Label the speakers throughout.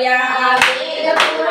Speaker 1: Yeah.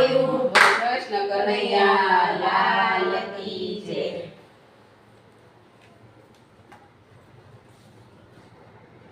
Speaker 2: Krishna Kanaiya